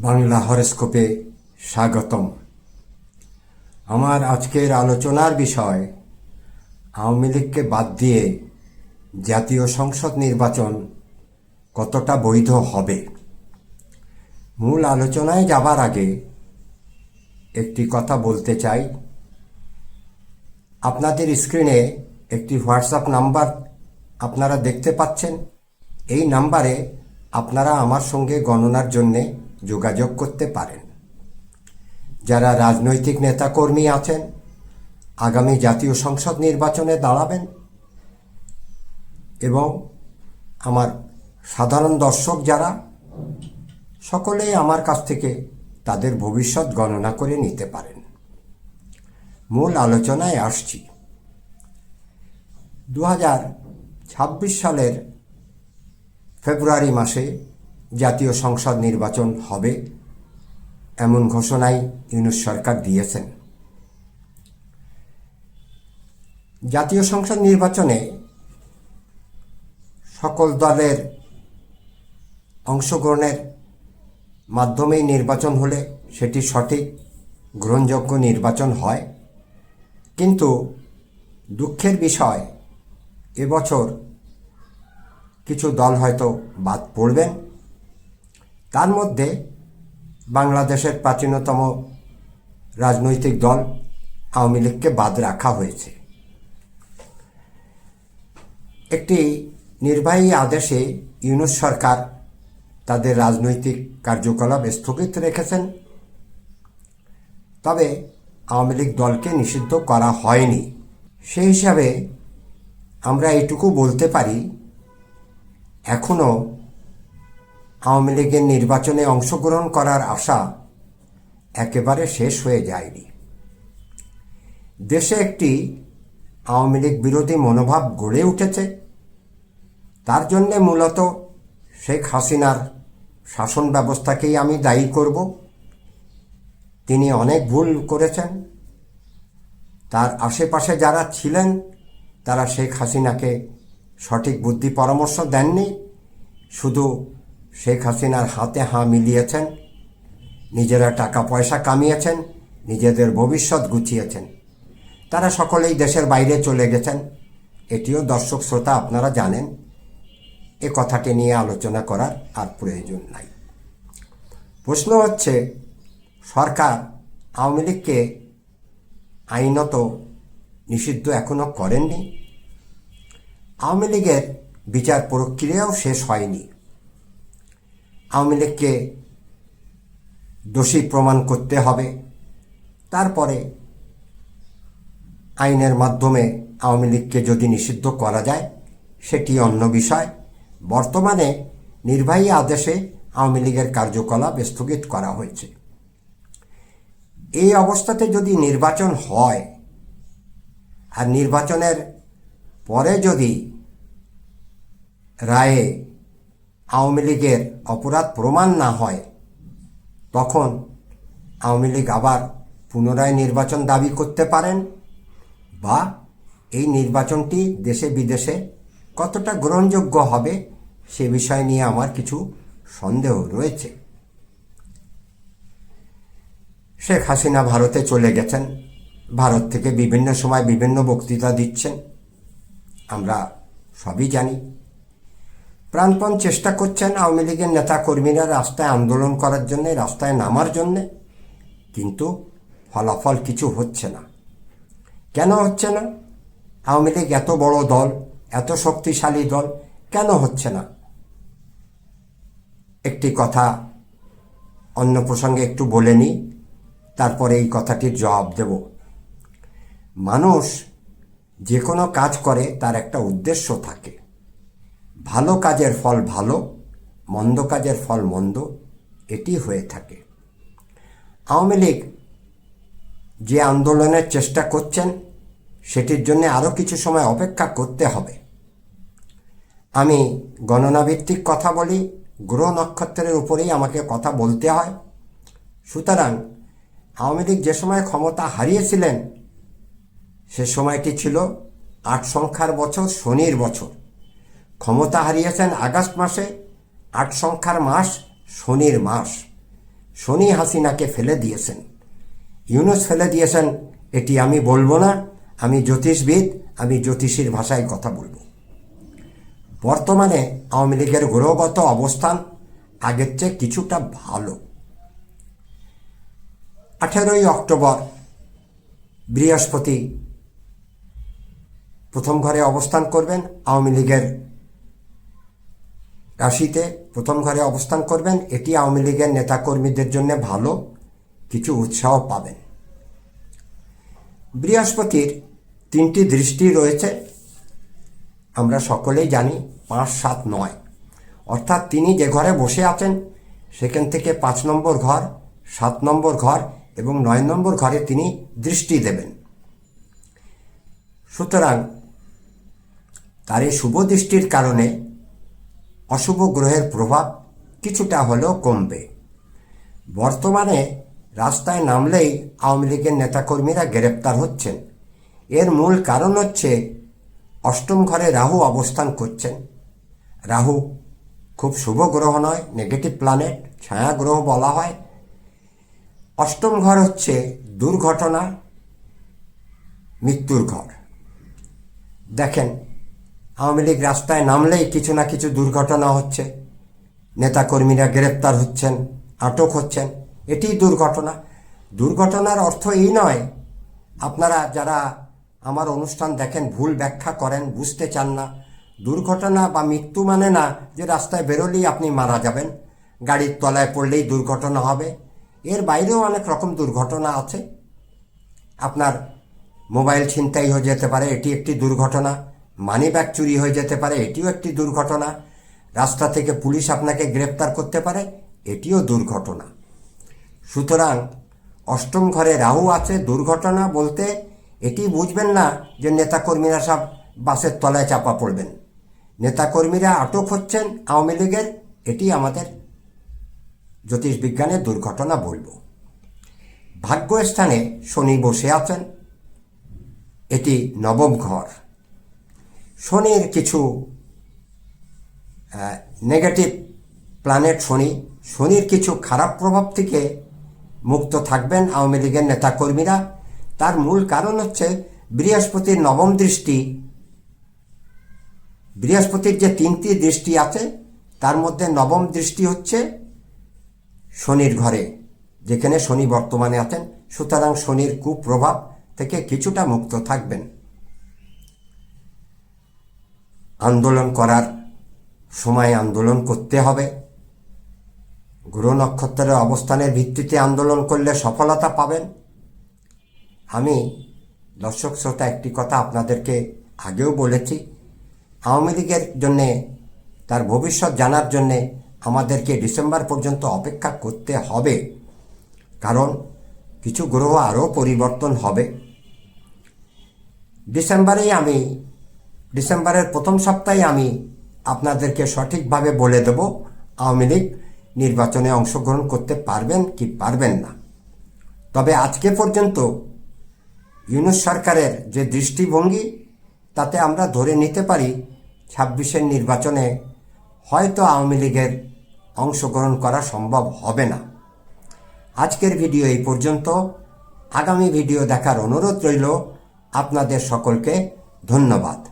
বাংলা হরস্কোপে স্বাগতম। আমার আজকের আলোচনার বিষয়, আওয়ামী লীগকে বাদ দিয়ে জাতীয় সংসদ নির্বাচন কতটা বৈধ হবে? মূল আলোচনায় যাবার আগে একটি কথা বলতে চাই। আপনাদের স্ক্রিনে একটি হোয়াটসঅ্যাপ নাম্বার আপনারা দেখতে পাচ্ছেন। এই নাম্বারে আপনারা আমার সঙ্গে গণনার জন্যে যোগাযোগ করতে পারেন। যারা রাজনৈতিক নেতাকর্মী আছেন, আগামী জাতীয় সংসদ নির্বাচনে দাঁড়াবেন এবং আমার সাধারণ দর্শক যারা সকলেই আমার কাছ থেকে তাদের ভবিষ্যৎ গণনা করে নিতে পারেন। মূল আলোচনায় আসছি। দু সালের ফেব্রুয়ারি মাসে জাতীয় সংসদ নির্বাচন হবে এমন ঘোষণাই ইউনুস সরকার দিয়েছেন। জাতীয় সংসদ নির্বাচনে সকল দলের অংশগ্রহণের মাধ্যমেই নির্বাচন হলে সেটি সঠিক, গ্রহণযোগ্য নির্বাচন হয়। কিন্তু দুঃখের বিষয় এবছর কিছু দল হয়তো বাদ পড়বেন। তার মধ্যে বাংলাদেশের প্রাচীনতম রাজনৈতিক দল আওয়ামী লীগকে বাদ রাখা হয়েছে। একটি নির্বাহী আদেশে ইউনুস সরকার তাদের রাজনৈতিক কার্যকলাপ স্থগিত রেখেছেন। তবে আওয়ামী লীগ দলকে নিষিদ্ধ করা হয়নি। সেই হিসাবে আমরা এইটুকু বলতে পারি এখনও আওয়ামী লীগের নির্বাচনে অংশগ্রহণ করার আশা একেবারে শেষ হয়ে যায়নি। দেশে একটি আওয়ামী লীগ বিরোধী মনোভাব গড়ে উঠেছে। তার জন্যে মূলত শেখ হাসিনার শাসন ব্যবস্থাকেই আমি দায়ী করব। তিনি অনেক ভুল করেছেন। তার আশেপাশে যারা ছিলেন, তারা শেখ হাসিনাকে সঠিক বুদ্ধি পরামর্শ দেননি। শুধু শেখ হাসিনার হাতে হাঁ মিলিয়েছেন, নিজেরা টাকা পয়সা কামিয়েছেন, নিজেদের ভবিষ্যৎ গুছিয়েছেন। তারা সকলেই দেশের বাইরে চলে গেছেন। এটিও দর্শক শ্রোতা আপনারা জানেন, এ কথাটি নিয়ে আলোচনা করার আর প্রয়োজন নাই। প্রশ্ন হচ্ছে, সরকার আওয়ামী লীগকে আইনত নিষিদ্ধ এখনও করেননি? আওয়ামী লীগের বিচার প্রক্রিয়াও শেষ হয়নি। আওয়ামী লীগকে দোষী প্রমাণ করতে হবে। তারপরে আইনের মাধ্যমে আওয়ামী লীগকে যদি নিষিদ্ধ করা যায়, সেটি অন্য বিষয়। বর্তমানে নির্বাহী আদেশে আওয়ামী লীগের কার্যকলাপ স্থগিত করা হয়েছে। এই অবস্থাতে যদি নির্বাচন হয়, আর নির্বাচনের পরে যদি রায়ে আওয়ামী লীগের অপরাধ প্রমাণ না হয়, তখন আওয়ামী লীগ আবার পুনরায় নির্বাচন দাবি করতে পারেন বা এই নির্বাচনটি দেশে বিদেশে কতটা গ্রহণযোগ্য হবে সে বিষয় নিয়ে আমার কিছু সন্দেহ রয়েছে। শেখ হাসিনা ভারতে চলে গেছেন। ভারত থেকে বিভিন্ন সময় বিভিন্ন বক্তৃতা দিচ্ছেন। আমরা সবই জানি প্রাণপণ চেষ্টা করছেন আওয়ামী লীগের নেতা কর্মীরা রাস্তায় আন্দোলন করার জন্য, রাস্তায় নামার জন্যে। কিন্তু ফলাফল কিছু হচ্ছে না। কেন হচ্ছে না? আওয়ামী লীগ এত বড় দল, এত শক্তিশালী দল, কেন হচ্ছে না? একটি কথা অন্য প্রসঙ্গে একটু বলে নিই, তারপরে এই কথাটির জবাব দেব। মানুষ যে কোনো কাজ করে, তার একটা উদ্দেশ্য থাকে। ভালো কাজের ফল ভালো, মন্দ কাজের ফল মন্দ, এটি হয়ে থাকে। আওয়ামী লীগ যে আন্দোলনের চেষ্টা করছেন, সেটির জন্য আরও কিছু সময় অপেক্ষা করতে হবে। আমি গণনাভিত্তিক কথা বলি, গ্রহ নক্ষত্রের উপরেই আমাকে কথা বলতে হয়। সুতরাং আওয়ামী লীগ যে সময় ক্ষমতা হারিয়েছিলেন, সে সময়টি ছিল আট সংখ্যার বছর, শনির বছর। ক্ষমতা হারিয়েছেন আগস্ট মাসে, আট সংখ্যার মাস শনির মাস। শনি হাসিনাকে ফেলে দিয়েছেন। ইউনুস ফেলে দিয়েছেন, এটি আমি বলব না, আমি জ্যোতিষবিদ, আমি জ্যোতিষীর ভাষায় কথা বলব। বর্তমানে আওয়ামী লীগের গ্রহগত অবস্থান আগের চেয়ে কিছুটা ভালো। আঠেরোই অক্টোবর, বৃহস্পতি প্রথম ঘরে অবস্থান করবেন আওয়ামী লীগের রাশিতে প্রথম ঘরে অবস্থান করবেন। এটি আওয়ামী লীগের নেতাকর্মীদের জন্য ভালো। কিছু উৎসাহ পাবেন। বৃহস্পতির তিনটি দৃষ্টি রয়েছে। আমরা সকলেই জানি পাঁচ, সাত, নয়। অর্থাৎ তিনি যে ঘরে বসে আছেন, সেখান থেকে পাঁচ নম্বর ঘর, সাত নম্বর ঘর এবং নয় নম্বর ঘরে তিনি দৃষ্টি দেবেন। সুতরাং তার এই শুভ দৃষ্টির কারণে অশুভ গ্রহের প্রভাব কিছুটা হলেও কমবে। বর্তমানে রাস্তায় নামলেই আওয়ামী লীগের নেতাকর্মীরা গ্রেপ্তার হচ্ছেন। এর মূল কারণ হচ্ছে অষ্টম ঘরে রাহু অবস্থান করছেন। রাহু খুব শুভ গ্রহ নয় নেগেটিভ প্ল্যানেট ছায়া গ্রহ বলা হয়। অষ্টম ঘর হচ্ছে দুর্ঘটনা, মৃত্যুর ঘর। দেখেন আওয়ামী লীগ রাস্তায় নামলেই কিছু না কিছু দুর্ঘটনা হচ্ছে। নেতাকর্মীরা গ্রেপ্তার হচ্ছেন, আটক হচ্ছেন। এটি দুর্ঘটনা। দুর্ঘটনার অর্থ এই নয়, আপনারা যারা আমার অনুষ্ঠান দেখেন, ভুল ব্যাখ্যা করেন, বুঝতে চান না, দুর্ঘটনা বা মৃত্যু মানে না যে রাস্তায় বেরোলেই আপনি মারা যাবেন, গাড়ির তলায় পড়লেই দুর্ঘটনা হবে। এর বাইরেও অনেক রকম দুর্ঘটনা আছে। আপনার মোবাইল ছিনতাই হয়ে যেতে পারে, এটি একটি দুর্ঘটনা। মানি ব্যাগ চুরি হয়ে যেতে পারে, এটিও একটি দুর্ঘটনা। রাস্তা থেকে পুলিশ আপনাকে গ্রেপ্তার করতে পারে, এটিও দুর্ঘটনা। সুতরাং, অষ্টম ঘরে রাহু আছে, দুর্ঘটনা বলতে এটি বুঝবেন না যে নেতাকর্মীরা সব বাসের তলায় চাপা পড়বেন। নেতাকর্মীরা আটক হচ্ছেন আওয়ামী লীগের, এটি আমাদের জ্যোতিষবিজ্ঞানের দুর্ঘটনা বলব। ভাগ্যস্থানে শনি বসে আছেন, এটি নবম ঘর। শনির কিছু নেগেটিভ প্ল্যানেট শনি, শনির কিছু খারাপ প্রভাব থেকে মুক্ত থাকবেন আওয়ামী লীগের নেতাকর্মীরা। তার মূল কারণ হচ্ছে বৃহস্পতির নবম দৃষ্টি। বৃহস্পতির যে তিনটি দৃষ্টি আছে, তার মধ্যে নবম দৃষ্টি হচ্ছে শনির ঘরে, যেখানে শনি বর্তমানে আছেন। সুতরাং শনির কুপ্রভাব থেকে কিছুটা মুক্ত থাকবেন। আন্দোলন করার সময় আন্দোলন করতে হবে। গ্রহ নক্ষত্রের অবস্থানের ভিত্তিতে আন্দোলন করলে সফলতা পাবেন। আমি দর্শক শ্রোতা, একটি কথা আপনাদেরকে আগেও বলেছি। আওয়ামী লীগের জন্যে, তার ভবিষ্যৎ জানার জন্যে আমাদেরকে ডিসেম্বর পর্যন্ত অপেক্ষা করতে হবে। কারণ কিছু গ্রহ আরও পরিবর্তন হবে। ডিসেম্বরেই আমি ডিসেম্বরের প্রথম সপ্তাহে আমি আপনাদেরকে সঠিকভাবে বলে দেব, আওয়ামী লীগ নির্বাচনে অংশগ্রহণ করতে পারবেন কি পারবেন না। তবে আজকে পর্যন্ত ইউনুস সরকারের যে দৃষ্টিভঙ্গি, তাতে আমরা ধরে নিতে পারি ছাব্বিশের নির্বাচনে হয়তো আওয়ামী লীগের অংশগ্রহণ করা সম্ভব হবে না। আজকের ভিডিও এই পর্যন্ত। আগামী ভিডিও দেখার অনুরোধ রইল। আপনাদের সকলকে ধন্যবাদ।